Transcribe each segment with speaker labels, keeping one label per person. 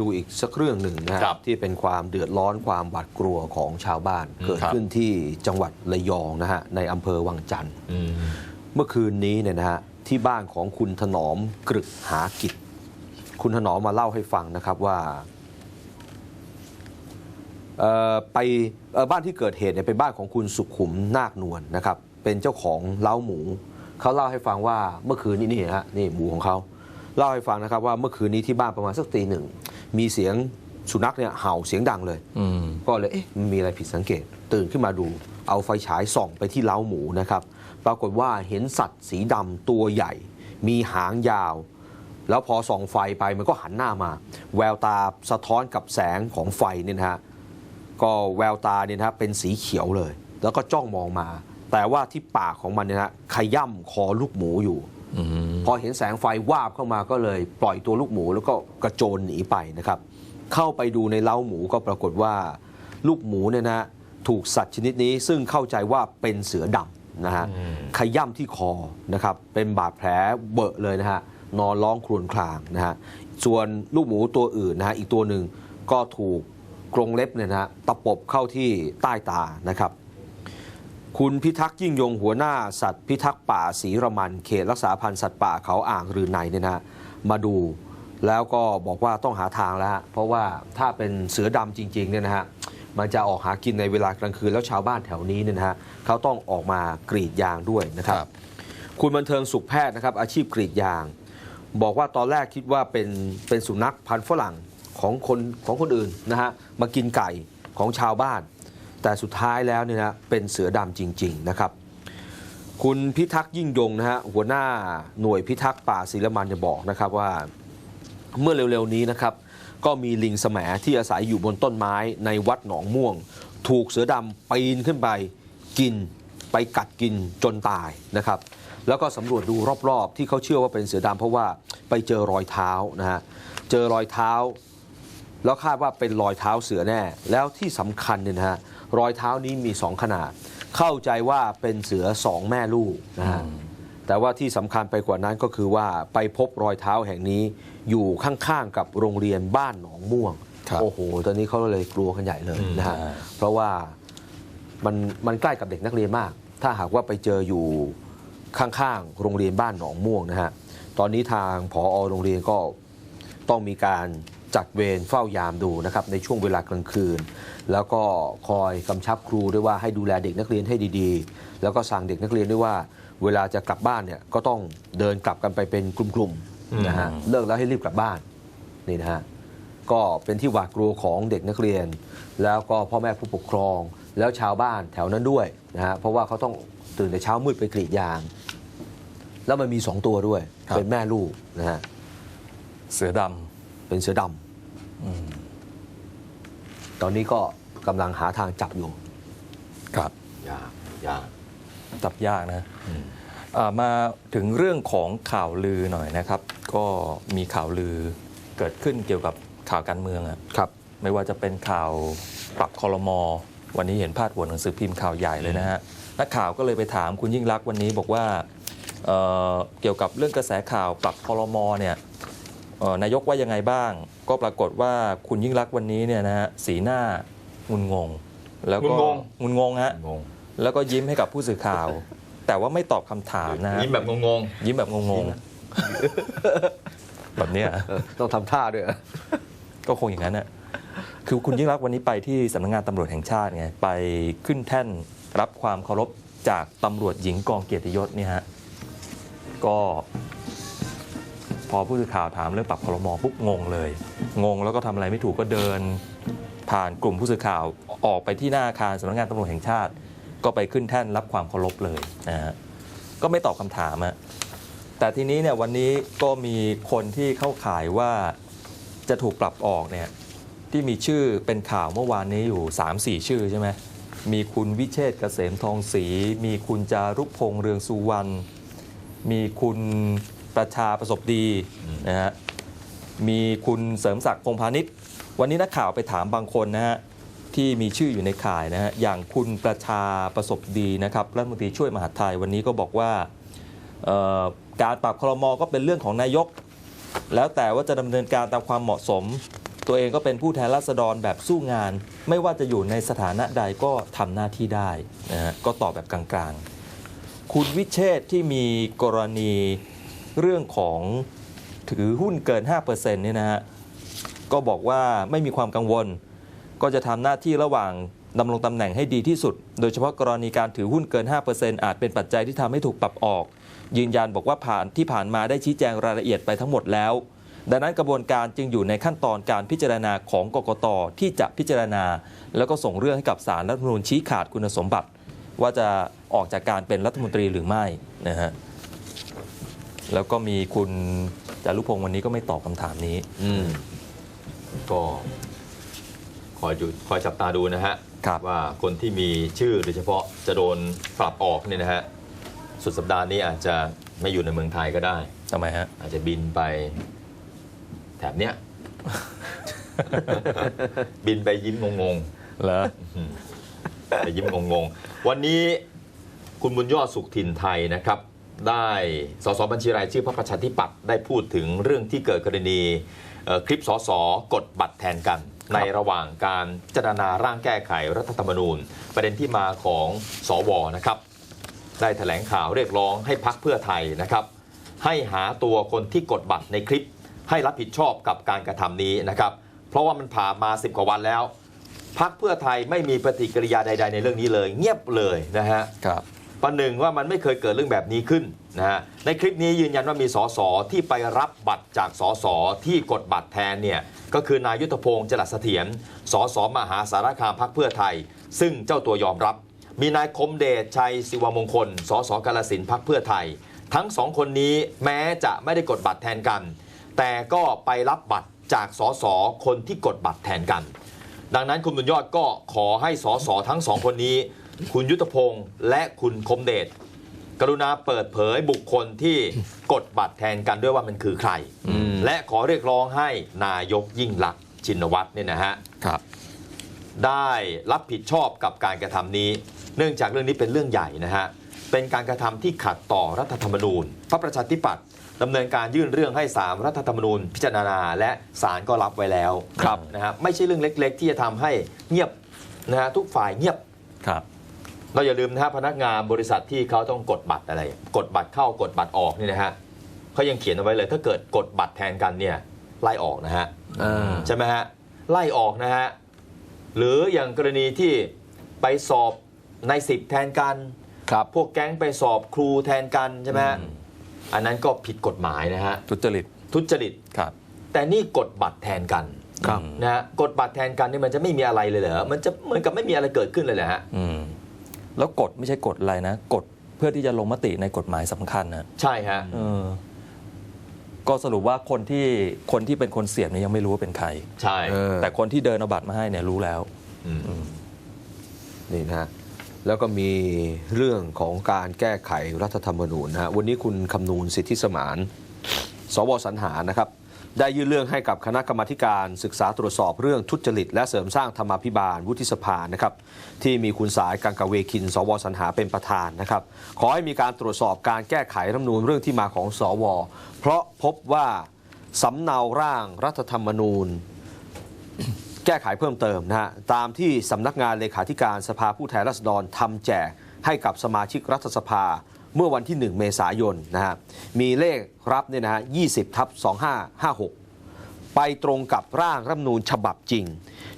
Speaker 1: ดูอีกสักเรื่องหนึ่งนะฮะ
Speaker 2: ครับ
Speaker 1: ที่เป็นความเดือดร้อนความหวาดกลัวของชาวบ้าน เกิด
Speaker 2: ครับ
Speaker 1: ขึ้นที่จังหวัดระยองนะฮะในอำเภอวังจันทร์
Speaker 2: อืม
Speaker 1: เมื่อคืนนี้เนี่ยนะฮะที่บ้านของคุณถนอมกรึกหากิจ คุณถนอมมาเล่าให้ฟังนะครับว่าเอ่อไปเอ่อบ้านที่เกิดเหตุเนี่ยเป็นบ้านของคุณสุขุมนาคนวลนะครับ เป็นเจ้าของเล้าหมูเขาเล่าให้ฟังว่าเมื่อคืนนี้นี่ฮะนี่หมูของเขาเล่าให้ฟังนะครับว่าเมื่อคืนนี้ที่บ้านประมาณสักตีหนึ่ง มีเสียงสุนัขเนี่ยเห่าเสียงดังเลย
Speaker 2: อืม
Speaker 1: ก็เลยเอ๊ะมันมีอะไรผิดสังเกต ตื่นขึ้นมาดู เอาไฟฉายส่องไปที่เล้าหมูนะครับ ปรากฏว่าเห็นสัตว์สีดำตัวใหญ่ มีหางยาว แล้วพอส่องไฟไปมันก็หันหน้ามา แววตาสะท้อนกับแสงของไฟเนี่ยนะฮะก็แววตาเนี่ยนะฮะเป็นสีเขียวเลย แล้วก็จ้องมองมา แต่ว่าที่ปากของมันเนี่ยนะฮะขย่ำคอลูกหมูอยู่
Speaker 2: อืม
Speaker 1: พอเห็นแสงไฟวาบเข้ามาก็เลยปล่อยตัวลูกหมูแล้วก็กระโจนหนีไปนะครับ เข้าไปดูในเล้าหมูก็ปรากฏว่า ลูกหมูเนี่ยนะถูกสัตว์ชนิดนี้ซึ่งเข้าใจว่าเป็นเสือดำนะฮะ
Speaker 2: อืม
Speaker 1: ขย่ำที่คอนะครับเป็นบาดแผลเบอะเลยนะฮะนอนร้องครวญครางนะฮะส่วนลูกหมูตัวอื่นนะฮะอีกตัวหนึ่งก็ถูกกรงเล็บเนี่ยนะฮะตะปบเข้าที่ใต้ตานะครับ คุณพิทักษ์ยิ่งยงหัวหน้าสัตว์พิทักษ์ป่าศรีระมันเขตรักษาพันธุ์สัตว์ป่าเขาอ่างรือในเนี่ยนะฮะมาดูแล้วก็บอกว่าต้องหาทางแล้วฮะเพราะว่าถ้าเป็นเสือดำจริงๆเนี่ยนะฮะมันจะออกหากินในเวลากลางคืนแล้วชาวบ้านแถวนี้เนี่ยนะฮะเขาต้องออกมากรีดยางด้วยนะครับ
Speaker 2: ครับ
Speaker 1: คุณบันเทิงสุขแพทย์นะครับ อาชีพกรีดยาง บอกว่าตอนแรกคิดว่าเป็นเป็นสุนัขพันธุ์ฝรั่งของคนของคนอื่นนะฮะมากินไก่ของชาวบ้าน แต่สุดท้ายแล้วเนี่ยนะเป็นเสือดำจริง ๆ นะครับ คุณพิทักษ์ยิ่งยงนะฮะหัวหน้าหน่วยพิทักษ์ป่าศิลมันจะบอกนะครับว่าเมื่อเร็วๆนี้นะครับ ก็มีลิงแสมที่อาศัยอยู่บนต้นไม้ในวัดหนองม่วง ถูกเสือดำปีนขึ้นไปกินไปกัดกินจนตายนะครับ แล้วก็สำรวจดูรอบๆ ที่เขาเชื่อว่าเป็นเสือดำเพราะว่าไปเจอรอยเท้านะฮะเจอรอยเท้า แล้วคาดว่าเป็นรอยเท้าเสือแน่ แล้วที่สำคัญเนี่ยนะฮะ รอยเท้านี้มีสองขนาด เข้าใจว่าเป็นเสือสองแม่ลูกนะฮะแต่ว่าที่สำคัญไปกว่านั้นก็คือว่าไปพบรอยเท้าแห่งนี้อยู่ข้างๆกับโรงเรียนบ้านหนองม่วง
Speaker 2: ครับ
Speaker 1: โอ้โห ตอนนี้เขาเลยกลัวกันใหญ่เลยนะฮะ
Speaker 2: อืม
Speaker 1: เพราะว่ามันมันใกล้กับเด็กนักเรียนมาก ถ้าหากว่าไปเจออยู่ข้างๆโรงเรียนบ้านหนองม่วงนะฮะ ตอนนี้ทางผอโรงเรียนก็ต้องมีการ จัดเวรเฝ้ายามดูนะครับในช่วงเวลากลางคืน แล้วก็คอยกำชับครูด้วยว่าให้ดูแลเด็กนักเรียนให้ดีๆ แล้วก็สั่งเด็กนักเรียนด้วยว่า เวลาจะกลับบ้านเนี่ยก็ต้องเดินกลับกันไปเป็นกลุ่มๆนะฮะ
Speaker 2: อืม
Speaker 1: เลิกแล้วให้รีบกลับบ้านนี่นะฮะก็เป็นที่หวาดกลัวของเด็กนักเรียน แล้วก็พ่อแม่ผู้ปกครอง แล้วชาวบ้านแถวนั้นด้วยนะฮะเพราะว่าเขาต้องตื่นแต่เช้ามืดไปกรีดยาง แล้วมันมีสองตัวด้วย
Speaker 2: ครับ
Speaker 1: เป็นแม่ลูกนะฮะ
Speaker 2: เสือด
Speaker 1: เป็นเสือดำำ
Speaker 2: อืม
Speaker 1: ตอนนี้ก็กำลังหาทางจับอยู่
Speaker 2: ครับ
Speaker 1: ยากยาก
Speaker 2: จับยากนะอ่ามาถึงเรื่องของข่าวลือหน่อยนะครับ ก็มีข่าวลือเกิดขึ้นเกี่ยวกับข่าวการเมืองอะ
Speaker 1: ครับ
Speaker 2: ไม่ว่าจะเป็นข่าวปรับคอรมอวันนี้เห็นพาดหัวหนังสือพิมพ์ข่าวใหญ่เลยนะฮะนักข่าวก็เลยไปถามคุณยิ่งรักษณ์วันนี้บอกว่าเอ่อเกี่ยวกับเรื่องกระแสข่าวปรับคอรมอเนี่ยเอ่อ นายกว่ายังไงบ้าง ก็ปรากฏว่าคุณยิ่งรักษณ์วันนี้เนี่ยนะฮะสีหน้างุนงง แล้วก็
Speaker 3: งุนงง
Speaker 2: งุนงงฮะ
Speaker 3: งง
Speaker 2: แล้วก็ยิ้มให้กับผู้สื่อข่าว แต่ว่าไม่ตอบคำถามนะฮะ
Speaker 3: ยิ้มแบบงง
Speaker 2: ยิ้มแบบงงๆ แบบเนี้ย
Speaker 1: เออต้องทำท่าด้วย
Speaker 2: ก็คงอย่างนั้นน่ะคือคุณยิ่งรักษณ์วันนี้ไปที่สำนักงานตำรวจแห่งชาติไงไปขึ้นแท่นรับความเคารพจากตำรวจหญิงกองเกียรติยศเนี่ยฮะก็ พอผู้สื่อข่าวถามเรื่องปรับครมอปุ๊บงงเลย งงแล้วก็ทำอะไรไม่ถูกก็เดิน ผ่านกลุ่มผู้สื่อข่าวออกไปที่หน้าอาคารสำนักงานตำรวจแห่งชาติ ก็ไปขึ้นแท่นรับความเคารพเลยนะฮะก็ไม่ตอบคำถามอะแต่ทีนี้เนี่ยวันนี้ก็มีคนที่เข้าข่ายว่าจะถูกปรับออกเนี่ยที่มีชื่อเป็นข่าวเมื่อวานนี้อยู่ 3-4 ชื่อใช่ไหมมีคุณวิเชษเกษมทองศรีมีคุณจารุพงษ์เรืองสุวรรณมีคุณ ประชาประสบดีนะฮะมีคุณเสริมศักดิ์พงพาณิชย์ วันนี้นักข่าวไปถามบางคนนะฮะที่มีชื่ออยู่ในข่ายนะฮะอย่างคุณประชาประสบดีนะครับรัฐมนตรีช่วยมหาดไทยวันนี้ก็บอกว่าการปรับครมอก็เป็นเรื่องของนายก แล้วแต่ว่าจะดำเนินการตามความเหมาะสม ตัวเองก็เป็นผู้แทนราษฎรแบบสู้งาน ไม่ว่าจะอยู่ในสถานะใดก็ทำหน้าที่ได้นะฮะก็ตอบแบบกลางๆ คุณวิเชษที่มีกรณี เรื่องของถือหุ้นเกิน 5%เนี่ยนะฮะก็บอกว่าไม่มีความกังวล ก็จะทำหน้าที่ระหว่างดำรงตำแหน่งให้ดีที่สุด โดยเฉพาะกรณีการถือหุ้นเกิน 5%อาจเป็นปัจจัยที่ทำให้ถูกปรับออก ยืนยันบอกว่าผ่านที่ผ่านมาได้ชี้แจงรายละเอียดไปทั้งหมดแล้ว ดังนั้นกระบวนการจึงอยู่ในขั้นตอนการพิจารณาของกกตที่จะพิจารณา แล้วก็ส่งเรื่องให้กับสารรัฐมนูญชี้ขาดคุณสมบัติ ว่าจะออกจากการเป็นรัฐมนตรีหรือไม่นะฮะ แล้วก็มีคุณจารุพงศ์วันนี้ก็ไม่ตอบคำถามนี้
Speaker 1: อืม
Speaker 3: ก็คอยดูคอยจับตาดูนะฮะ
Speaker 2: ครับ
Speaker 3: ว่าคนที่มีชื่อโดยเฉพาะจะโดนปรับออกเนี่ยนะฮะสุดสัปดาห์นี้อาจจะไม่อยู่ในเมืองไทยก็ได้
Speaker 2: ทำไมฮะ
Speaker 3: อาจจะบินไปแถบเนี้ย บินไปยิ้มงง
Speaker 2: เหรอ
Speaker 3: ๆไปยิ้มงงๆวันนี้คุณบุญยอดสุขถิ่นไทยนะครับ ได้สสบัญชีรายชื่อพรรคประชาธิปัตย์ได้พูดถึงเรื่องที่เกิดกรณีเอ่อคลิปสสกดบัตรแทนกัน ในระหว่างการพิจารณาร่างแก้ไขรัฐธรรมนูญ ประเด็นที่มาของสวนะครับ ได้แถลงข่าวเรียกร้องให้พักเพื่อไทยนะครับ ให้หาตัวคนที่กดบัตรในคลิป ให้รับผิดชอบกับการกระทำนี้นะครับ เพราะว่ามันผ่านมา 10 กว่าวันแล้วพักเพื่อไทยไม่มีปฏิกิริยาใด ๆ ในเรื่องนี้เลย เงียบเลยนะฮะ
Speaker 2: ครับ
Speaker 3: ประหนึ่งว่ามันไม่เคยเกิดเรื่องแบบนี้ขึ้นนะฮะในคลิปนี้ยืนยันว่ามีสสที่ไปรับบัตรจากสสที่กดบัตรแทนเนี่ยก็คือ นายุทธพงศ์จรัสเสถียรสสมหาสารคามพักเพื่อไทย ซึ่งเจ้าตัวยอมรับ มีนายคมเดชชัยศิวมงคลสสกาลสินพักเพื่อไทย ทั้งสองคนนี้แม้จะไม่ได้กดบัตรแทนกัน แต่ก็ไปรับบัตรจากสสคนที่กดบัตรแทนกัน ดังนั้นคุณบุญยอดก็ขอให้สสทั้งสองคนนี้ คุณยุทธพงศ์และคุณคมเดชกรุณาเปิดเผยบุคคลที่กดบัตรแทนกันด้วยว่ามันคือใคร
Speaker 1: อืม
Speaker 3: และขอเรียกร้องให้นายกยิ่งลักษณ์ชินวัตรเนี่ยนะฮะ
Speaker 2: ครับ
Speaker 3: ได้รับผิดชอบกับการกระทำนี้ เนื่องจากเรื่องนี้เป็นเรื่องใหญ่นะฮะ เป็นการกระทำที่ขัดต่อรัฐธรรมนูญ พระประชาธิปัตย์ดำเนินการยื่นเรื่องให้สามรัฐธรรมนูญ พิจารณาและศาลก็รับไว้แล้ว
Speaker 2: ครับ
Speaker 3: นะฮะไม่ใช่เรื่องเล็ก ๆ ที่จะทำให้เงียบนะฮะทุกฝ่ายเงียบ
Speaker 2: ครับ
Speaker 3: เราอย่าลืมนะฮะพนักงานบริษัทที่เขาต้องกดบัตรอะไร กดบัตรเข้ากดบัตรออกนี่นะฮะเขายังเขียนเอาไว้เลย ถ้าเกิดกดบัตรแทนกันเนี่ยไล่ออกนะฮะ
Speaker 1: อ่า
Speaker 3: ใช่ไหมฮะไล่ออกนะฮะหรืออย่างกรณีที่ไปสอบในสิบแทนกัน
Speaker 1: ครับ
Speaker 3: พวกแก๊งไปสอบครูแทนกันใช่ไหมฮะ
Speaker 2: อืม
Speaker 3: อันนั้นก็ผิดกฎหมายนะฮะ
Speaker 2: ทุจริต
Speaker 3: ทุจริต
Speaker 2: ครับ
Speaker 3: แต่นี่กดบัตรแทนกัน
Speaker 1: ครับ
Speaker 3: นะฮะกดบัตรแทนกันนี่มันจะไม่มีอะไรเลยเหรอมันจะเหมือนกับไม่มีอะไรเกิดขึ้นเลยเหรอฮะ
Speaker 2: อืม แล้วกฎไม่ใช่กฎอะไรนะกฎเพื่อที่จะลงมติในกฎหมายสำคัญนะ
Speaker 3: ใช่ฮะ
Speaker 2: เออก็สรุปว่าคนที่คนที่เป็นคนเสียบเนี่ยยังไม่รู้ว่าเป็นใคร
Speaker 3: ใช่
Speaker 1: เออ
Speaker 2: แต่คนที่เดินเอาบัตรมาให้เนี่ยรู้แล้ว
Speaker 3: ม
Speaker 1: นี่นะฮะแล้วก็มีเรื่องของการแก้ไขรัฐธรรมนูญนะฮะวันนี้คุณคำนูนสิทธิสมาน สวสรรหานะครับ ได้ยื่นเรื่องให้กับคณะกรรมาการศึกษาตรวจสอบเรื่องทุจริต และเสริมสร้างธรรมาภิบาลวุฒิสภานะครับที่มีคุณสายกังกเวคิน สวสรรหาเป็นประธานนะครับขอให้มีการตรวจสอบการแก้ไขรัฐมนูญเรื่องที่มาของสว เพราะพบว่าสำเนาร่างรัฐธรรมนูญ แก้ไขเพิ่มเติมนะฮะตามที่สำนักงานเลขาธิการสภาผู้แทนราษฎรทำแจกให้กับสมาชิกรัฐสภา เมื่อวันที่ 1 เมษายนนะฮะมีเลขรับเนี่ยนะฮะ20ทับ2556 ไปตรงกับร่างรัฐธรรมนูญฉบับจริง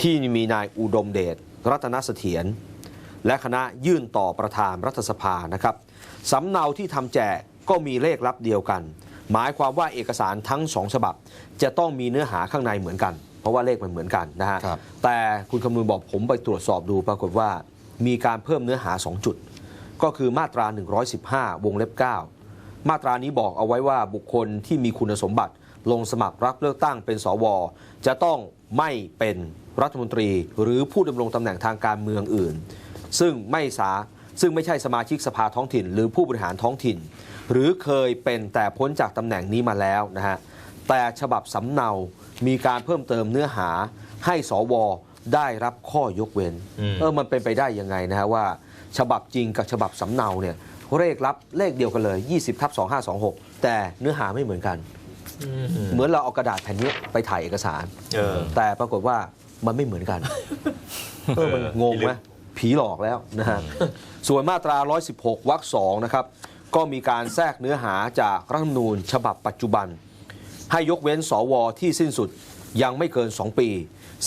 Speaker 1: ที่มีนายอุดมเดชรัตนเสถียรและคณะยื่นต่อประธานรัฐสภานะครับสำเนาที่ทำแจกก็มีเลขรับเดียวกัน หมายความว่าเอกสารทั้งสองฉบับ จะต้องมีเนื้อหาข้างในเหมือนกัน เพราะว่าเลขมันเหมือนกันนะฮะ
Speaker 2: ครับ
Speaker 1: แต่คุณคำนูนบอกผมไปตรวจสอบดูปรากฏว่ามีการเพิ่มเนื้อหา 2 จุด ก็คือมาตรา 115 วงเล็บ 9 มาตรานี้บอกเอาไว้ว่าบุคคลที่มีคุณสมบัติ ลงสมัครรับเลือกตั้งเป็นสว จะต้องไม่เป็นรัฐมนตรีหรือผู้ดำรงตำแหน่งทางการเมืองอื่น ซึ่งไม่สาซึ่งไม่ใช่สมาชิกสภาท้องถิ่น หรือผู้บริหารท้องถิ่น หรือเคยเป็นแต่พ้นจากตำแหน่งนี้มาแล้วนะฮะแต่ฉบับสำเนามีการเพิ่มเติมเนื้อหาให้สวได้รับข้อยกเว้น
Speaker 3: อืม
Speaker 1: เออมันเป็นไปได้ยังไงนะฮะว่า ฉบับจริงกับฉบับสำเนาเนี่ยเลขรับเลขเดียวกันเลย 20ทับ2526 แต่เนื้อหาไม่เหมือนกัน เหมือนเราเอากระดาษแผ่นนี้ไปถ่ายเอกสาร
Speaker 3: เออ
Speaker 1: แต่ปรากฏว่ามันไม่เหมือนกันเออมันงงไหมผีหลอกแล้วนะฮะส่วนมาตรา 116วรรคสองนะครับ ก็มีการแทรกเนื้อหาจากรัฐธรรมนูญ ฉบับปัจจุบัน ให้ยกเว้นสวที่สิ้นสุดยังไม่เกิน 2 ปี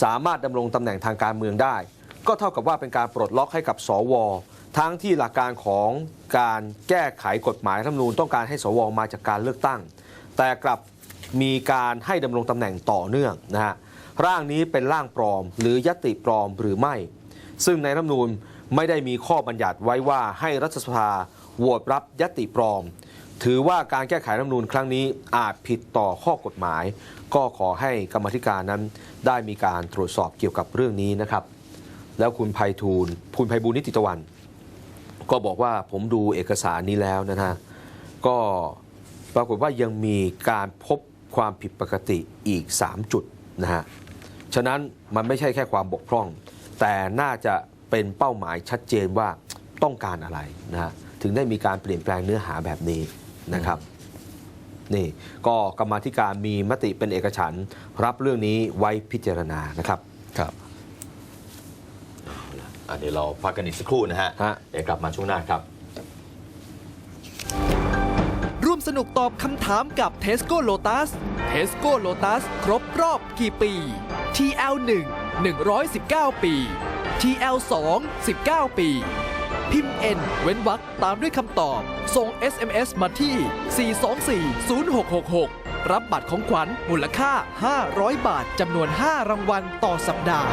Speaker 1: สามารถดำรงตำแหน่งทางการเมืองได้ ก็เท่ากับว่าเป็นการปลดล็อกให้กับสว ทั้งที่หลักการของการแก้ไขกฎหมายรัฐธรรมนูญต้องการให้สวมาจากการเลือกตั้ง แต่กลับมีการให้ดำรงตำแหน่งต่อเนื่องนะฮะร่างนี้เป็นร่างปลอม หรือยติปลอมหรือไม่ ซึ่งในรัฐธรรมนูญไม่ได้มีข้อบัญญัติไว้ว่าให้รัฐสภาโหวตรับยติปลอม ถือว่าการแก้ไขรัฐธรรมนูญครั้งนี้อาจผิดต่อข้อกฎหมาย ก็ขอให้กรรมธิการนั้นได้มีการตรวจสอบเกี่ยวกับเรื่องนี้นะครับ แล้วคุณไพฑูรย์คุณไพบูลนิติตะวัน ก็บอกว่าผมดูเอกสารนี้แล้วนะฮะก็ปรากฏว่ายังมีการพบความผิดปกติอีก 3 จุดนะฮะฉะนั้นมันไม่ใช่แค่ความบกพร่อง แต่น่าจะเป็นเป้าหมายชัดเจนว่าต้องการอะไรนะฮะถึงได้มีการเปลี่ยนแปลงเนื้อหาแบบนี้นะครับนี่ก็กรรมาธิการมีมติเป็นเอกฉันรับเรื่องนี้ไว้พิจารณานะครับ
Speaker 2: ครับ
Speaker 3: อะเดี๋ยวเราพักกันอีกสักครู่นะฮะ
Speaker 1: ฮะ
Speaker 3: เดี๋ยวกลับมาช่วงหน้าครับ
Speaker 4: ร่วมสนุกตอบคำถามกับ Tesco Lotus Tesco Lotus ครบรอบกี่ปี TL 1 119 ปี TL 2 19 ปี พิมพ์ N เว้นวรรคตามด้วยคำตอบ ส่ง SMS มาที่ 4240666 รับบัตรของขวัญมูลค่า 500 บาทจำนวน 5 รางวัลต่อสัปดาห์